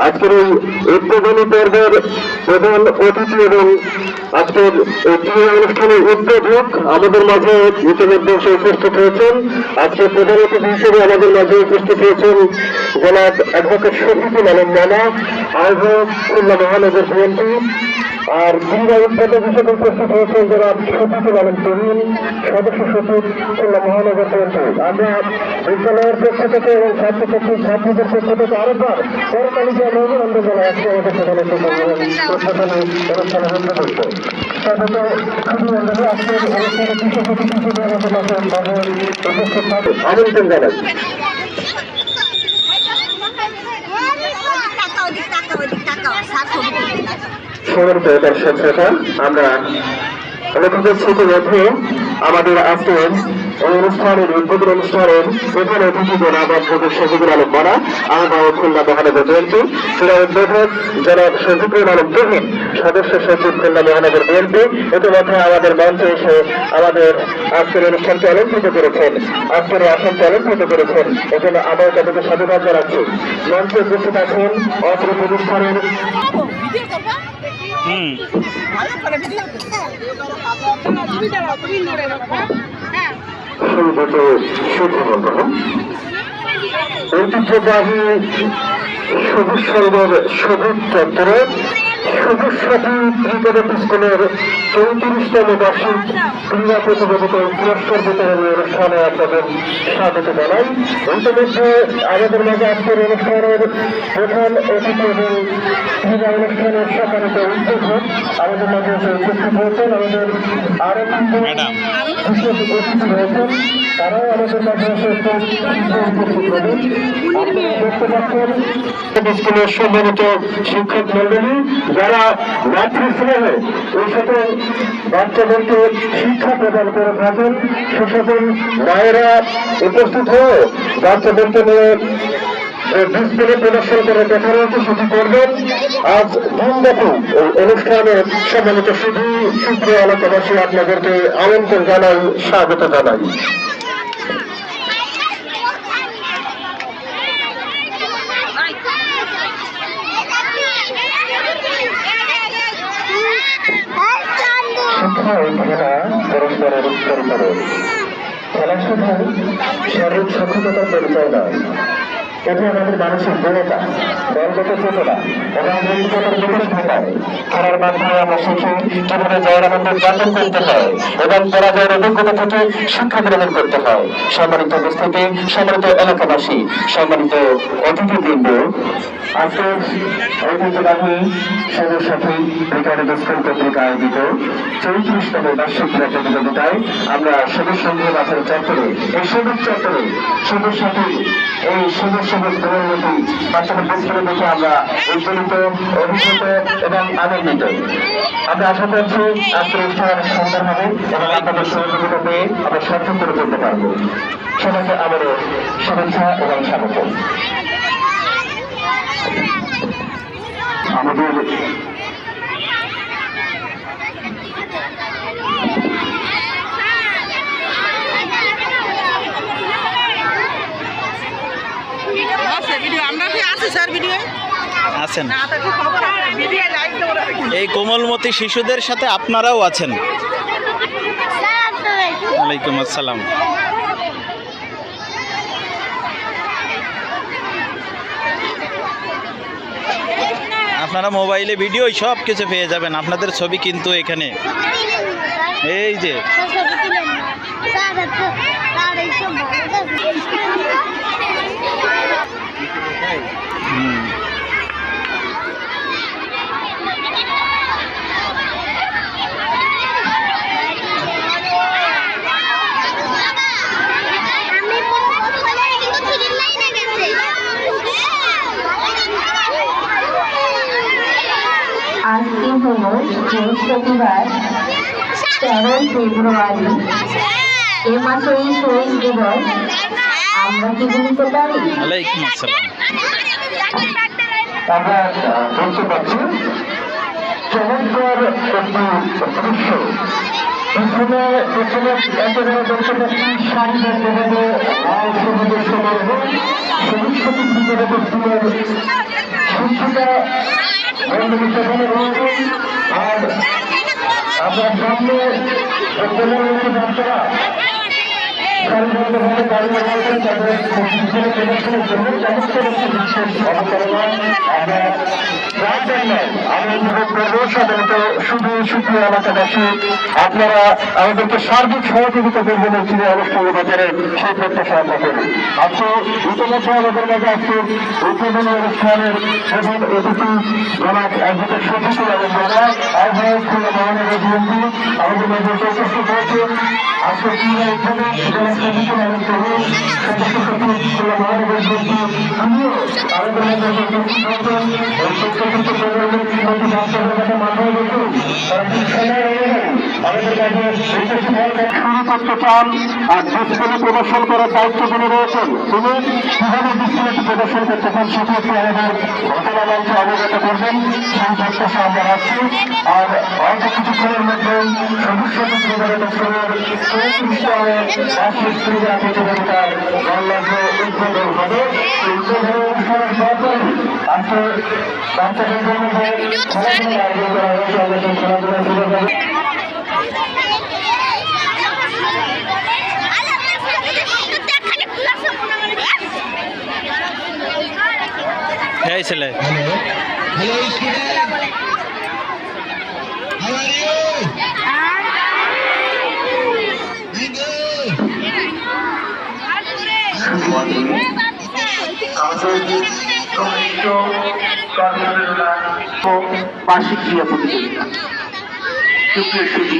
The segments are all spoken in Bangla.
আজকের এই উদ্বোধনী উদ্বোধক আমাদের মাঝে ইতিমধ্যে এসে উপস্থিত হয়েছেন। আজকে প্রধান অতিথি হিসেবে আমাদের মাঝে উপস্থিত হয়েছেন জনাব অ্যাডভোকেট শফিকুল আলম নানা আহ্বায়ক খুলনা মহানগর বিএনপি আর ক্রীড়া উপস্থিত হয়েছেন জনাব শফিকুল আলম তরুণ সদস্য সচিব খুলনা মহানগর আমরা বিদ্যালয়ের পক্ষ থেকে এবং ছাত্রছাত্রী ছাত্রীদের পক্ষ থেকে আরেকবার করতালি দিয়ে অভিনন্দন জানাই আজকে আমাদের সেখানে অনুষ্ঠানে হচ্ছে স্বাগত অভিনন্দনে আজকের অনুষ্ঠানে বিশেষ অতিথি হিসেবে আমাদের মাঝে মাঝে উপস্থিত থাকে আমন্ত্রণ জানাই টাকা ওদিক টাকা ওদিক টাকা সাত ছবি তুলতে টাকা দর্শক শ্রোতা, আমরা আমাদের আজকের অনুষ্ঠানের, উদ্বোধন অনুষ্ঠানের প্রধান অতিথি জনাব আলম মহানগর বিএনপি উদ্বোধক জনাব আলম সদস্য সচিব খুলনা মহানগর বিএনপি। ইতিমধ্যে আমাদের মঞ্চে এসে আমাদের আজকের অনুষ্ঠানকে অলঙ্কৃত করেছেন, আজকের আসনকে অলঙ্কৃত করেছেন এজন্য আবার তাদেরকে সাধুবাদ জানাচ্ছি মঞ্চে উপস্থিত আছেন অত্র প্রতিষ্ঠানের ঐতিহ্যবাহী সবুজ সরোবর সবুজ চত্বরে সবুজ সাথী ক্রিকেট স্কুলের চৌত্রিশতম বার্ষিক ক্রীড়া প্রতিযোগিতার পুরস্কার বিতরণ অনুষ্ঠানে আপনাদের স্বাগত জানাই। ইতিমধ্যে আমাদের মাঝে আজকের অনুষ্ঠানের প্রধান অতিথি এবং ক্রীড়া অনুষ্ঠানের সম্মানিত উদ্যোগক আমাদের মাঝে উপস্থিত হয়েছেন আমাদের আরও বিশেষ অতিথি রয়েছেন। তারাও আমাদের মাঝে উপস্থিত হবেন দেখতে পাচ্ছেন স্কুলের সম্মানিত শিক্ষক মন্ডলী যারা মাতৃ স্নেহে এই সকল বাচ্চাদেরকে শিক্ষা প্রদান করে থাকেন, সে মায়েরা উপস্থিত হয়ে বাচ্চাদেরকে নিয়ে ডিসপ্লে প্রদর্শন করে দেখা রয়েছে সেটি করবেন। আজ দিনব্যাপী এই অনুষ্ঠানে সম্মানিত শুধু সুপ্রিয় এলাকাবাসী আপনাদেরকে আমন্ত্রণ জানাই, স্বাগত জানাই। শিক্ষা ও খেলা পরস্পরের উত্তর করে খেলা শুধু শারীরিক সক্ষমতার পরিচয় নয় এটি আমাদের মানসিক দৃঢ়তা দলগত চেতনা এবং নৈতিকতার বিকাশ ঘটায় খেলার মাধ্যমে আমরা শিখি কীভাবে জয়ের আনন্দ যাপন করতে হয় এবং পরাজয়ের অভিজ্ঞতা থেকে শিক্ষা গ্রহণ করতে হয়। সম্মানিত উপস্থিতি, সম্মানিত এলাকাবাসী, সম্মানিত অতিথিবৃন্দ আজকের ঐতিহ্যবাহী সবুজ সাথী ক্রিকেট স্কুল কর্তৃক আয়োজিত চৌত্রিশতম বার্ষিক ক্রীড়া প্রতিযোগিতায় আমরা সবুজ সংঘ মাঠের চত্বরে, এই সবুজ চত্বরে সবুজ সাথী এই সবুজ সবুজ প্রধানমন্ত্রী বাচ্চাদের ডিসপ্লে দেখে আমরা উজ্জ্বলিত অভিভূত এবং আনন্দিত। আমরা আশা করছি আজকের অনুষ্ঠান অনেক সুন্দর হবে এবং আপনাদের সহযোগিতা পেয়ে আমরা সার্থক করে তুলতে পারব। সবাইকে আমারও শুভেচ্ছা এবং স্বাগত। আমাদের আছে ভিডিও আমরা কি আছে স্যার ভিডিও? আছেন। এই কোমলমতি শিশুদের সাথে আপনারাও আছেন। ওয়ালাইকুম আসসালাম। আপনারা মোবাইলে ভিডিও সব কিছু পেয়ে যাবেন। আপনাদের ছবি কিন্তু এখানে। এই যে। বৃহস্পতিবার তেরোই ফেব্রুয়ারি এ মাসেই শহীদ দিবস আমরা কি বলতে পারি আমরা বলতে পারছি চমৎকার একটি দৃশ্য এখানে এখানে একেবারে দেখতে পাচ্ছি শাড়িবদ্ধভাবে লাল সবুজের সমারোহ সবুজ ভিতরে পশ্চিমের বন্ধু রয়েছেন আর আপনার সামনে বিদ্যালয়ের বাচ্চারা সারিবদ্ধভাবে দাঁড়িয়ে রয়েছেন তাদের প্রদর্শনের জন্য চমৎকার একটি দৃশ্যের অবতারণা আমরা রাখবেন না আমি অনুরোধ করব, সাধারণত শুধু সুপ্রিয় এলাকাবাসী, আপনারা আমাদেরকে সার্বিক সহযোগিতা করবেন এই চিনে অনুষ্ঠান বাজারের সেই প্রত্যাশা আমরা করি। আজকে ইতিমধ্যে আমাদের মাঝে আজকে উদ্বোধনী অনুষ্ঠানের প্রধান অতিথি জনাব অ্যাডভোকেট শফিকুল আলম বাবা আহ্বায়ক খুলনা মহানগর বিএনপি, আমাদের মাঝে উপস্থিত হয়েছেন আজকে ক্রীড়া উদ্বোধন জনাব শফিকুল আলম তরুণ সদস্য সচিব খুলনা মহানগর বিএনপি, আমিও আমাদের মাঝে উপস্থিত হয়েছেন এই প্রজন্মের চান আর ডিসপ্লে প্রদর্শন করার দায়িত্ব যিনি রয়েছেন তিনি কীভাবে ডিসপ্লেটি প্রদর্শন করতে চান সেটি আমাদের ঘটনা মঞ্চে অবগত করবেন সেই প্রত্যাশা আমরা রাখছি আর অল্প কিছুক্ষণের মধ্যে প্রতিযোগিতার উদ্বোধন হবে সেই উদ্বোধনী ছেলে Hello, student. বার্ষিক ক্রীড়া প্রতিযোগিতা। সুপ্রিয় সুদী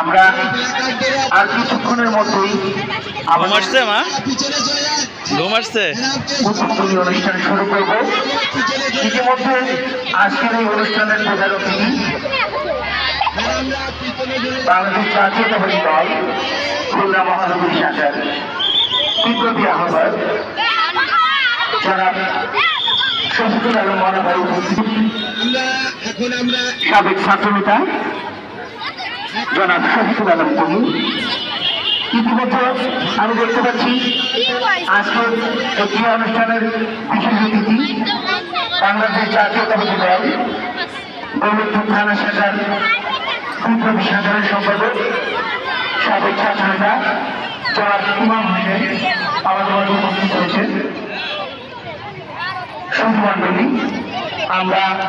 আমরা আর কিছুক্ষণের মধ্যেই ঘুম আসছে মা? ঘুম আসছে? উদ্বোধনী অনুষ্ঠান শুরু করব। ইতিমধ্যে আজকের এই অনুষ্ঠানের প্রধান অতিথি বাংলাদেশ জাতীয়তাবাদী দল খুলনা মহানগরী শাখার বিপ্লবী আহ্বায়ক জনাব শফিকুল আলম উপস্থিত আমরা সাবেক ছাত্রনেতা জনাব শফিকুল আলম কবি ইতিমধ্যে আমি দেখতে পাচ্ছি আজকের ক্রীড়া অনুষ্ঠানের বিশেষ অতিথি বাংলাদেশ জাতীয়তাবাদী দল দৌলতপুর থানা শাখার বিপ্লবী সাধারণ সম্পাদক সাবেক ছাত্রনেতা জনাব ইমাম হোসেন আমাদের উপস্থিত হয়েছেন। আমরা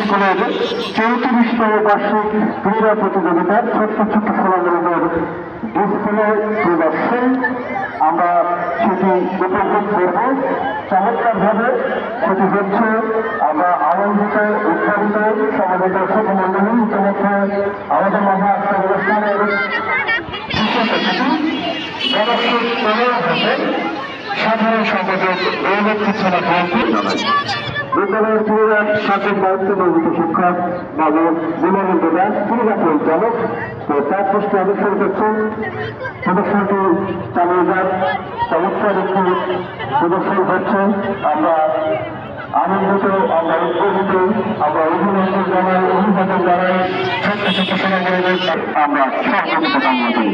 স্কুলের চৌত্রিশতম বার্ষিক ক্রীড়া প্রতিযোগিতার ছোট্ট ছোট্ট খেলাগুলোর ডিসপ্লে প্রদর্শন আমরা সেটি উপভোগ করব। চমৎকারভাবে সেটি হচ্ছে আমরা আনন্দিত, উৎসাহিত সমাজের দর্শক মন্ডলী ইতিমধ্যে আমাদের আজকের অনুষ্ঠানের সাধারণ সম্পাদক দৌলত থানা বিএনপি বিদ্যালয়ের শিক্ষক বাবু বিনোদন দাস। ক্রীড়া পরিচালক তার পৃষ্ঠে অবসর করছেন। প্রদর্শনটি চালিয়ে যান চমৎকার একটি প্রদর্শন হচ্ছে। আমরা আনন্দিত, আমরা উদ্বোধিত আমরা অভিনন্দন জানাই, অভিবাদন জানাই। ছোট্ট ছোট্ট সমাজের আমরা সহযোগিতা কামনা করি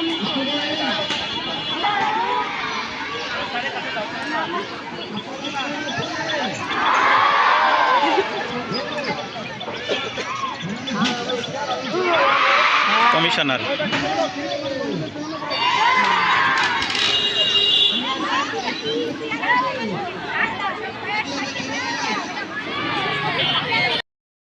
মাইক কমিশনার।